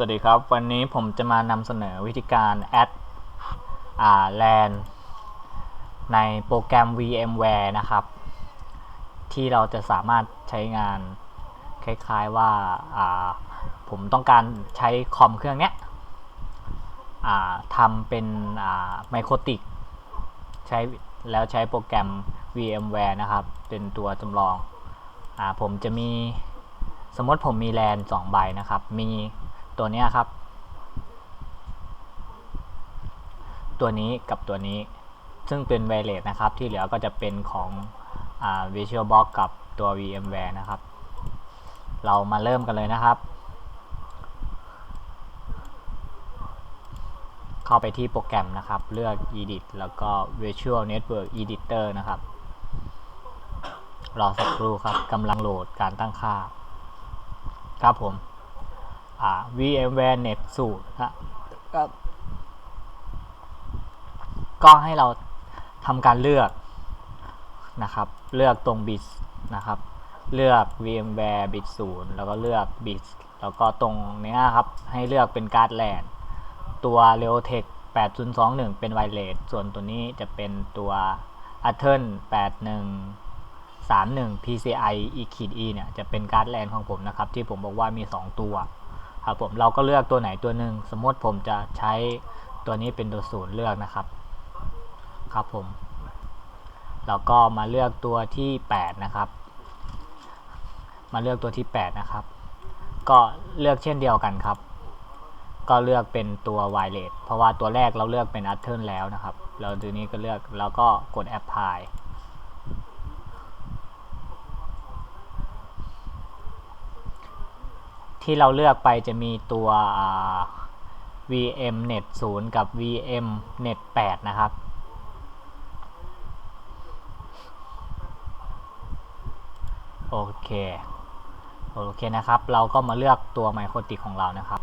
สวัสดีครับ วันนี้ผมจะมานำเสนอวิธีการแอดอ่า LAN ในโปรแกรม VMware นะครับ ที่เราจะสามารถใช้งานคล้ายๆว่าอ่าผมต้องการใช้คอมเครื่องเนี้ยอ่าทำเป็นไมโครติกใช้แล้วใช้โปรแกรม VMware นะครับ เป็นตัวจำลองอาผมจะมีสมมติผมมีแลน2ใบนะครับ มี ตัวนี้ครับ ตัวนี้กับตัวนี้ ซึ่งเป็น w i r e l e s นะครับ ที่เหลือก็จะเป็นของอ VirtualBox กับตัว VMware นะครับ เรามาเริ่มกันเลยนะครับ เข้าไปที่โปรแกรมนะครับ เลือก Edit แล้วก็ Virtual Network Editor นะครับรอสักครู่ครับกำลังโหลดการตั้งค่า ครับผม VMware Net สูตรนะก็ก็ให้เราทำการเลือกนะครับ เลือกตรง bit นะครับ เลือก VMware bit 0 แล้วก็เลือก bit แล้วก็ตรงนี้ครับ ให้เลือกเป็นการ์ดแลนตัว Realtek 8021 เป็นไวเลสส่วนตัวนี้จะเป็นตัว a t h e r 81 31 PCI e k e เนี่ย จะเป็นการ์ดแลนของผมนะครับ ที่ผมบอกว่ามี 2 ตัว ครับผมเราก็เลือกตัวไหนตัวหนึ่งสมมติผมจะใช้ตัวนี้เป็นตัวศูนย์เลือกนะครับ ครับผมแล้วก็มาเลือกตัวที่ 8 นะครับ มาเลือกตัวที่ 8 นะครับ ก็เลือกเช่นเดียวกันครับ ก็เลือกเป็นตัว wireless เพราะว่าตัวแรกเราเลือกเป็น a t h e r แล้วนะครับ เราทีนี้ก็เลือกแล้วก็กด apply ที่เราเลือกไปจะมีตัว VM Net 0 กับ VM Net 8 นะครับ โอเคโอเคนะครับ เราก็มาเลือกตัวไมโครติกของเรานะครับ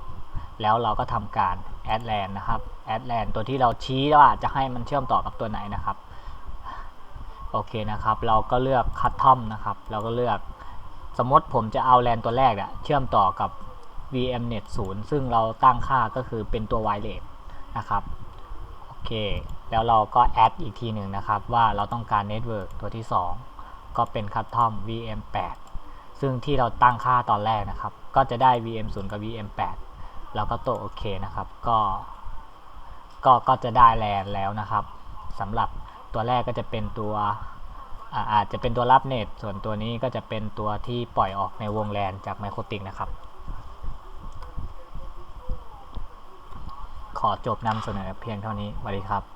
แล้วเราก็ทำการ add LAN นะครับ add LAN ตัวที่เราชี้ว่าจะให้มันเชื่อมต่อกับตัวไหนนะครับ โอเคนะครับ เราก็เลือก custom นะครับ เราก็เลือก สมมติผมจะเอาแลนตัวแรกอะเชื่อมต่อกับ VMNet 0 ซึ่งเราตั้งค่าก็คือเป็นตัว wireless นะครับ โอเค แล้วเราก็ add อีกทีหนึ่งนะครับ ว่าเราต้องการ network ตัวที่ 2 ก็เป็น custom VM8 ซึ่งที่เราตั้งค่าตอนแรกนะครับ ก็จะได้ VM0 กับ VM8 เราก็ตัวโอเคนะครับ ก็ ก็ก็จะได้แลนแล้วนะครับสำหรับตัวแรกก็จะเป็นตัว อาจจะเป็นตัวรับเน็ต ส่วนตัวนี้ก็จะเป็นตัวที่ปล่อยออกในวงแลนจากไมโครติกนะครับ ขอจบนำเสนอเพียงเท่านี้สวัสดีครับ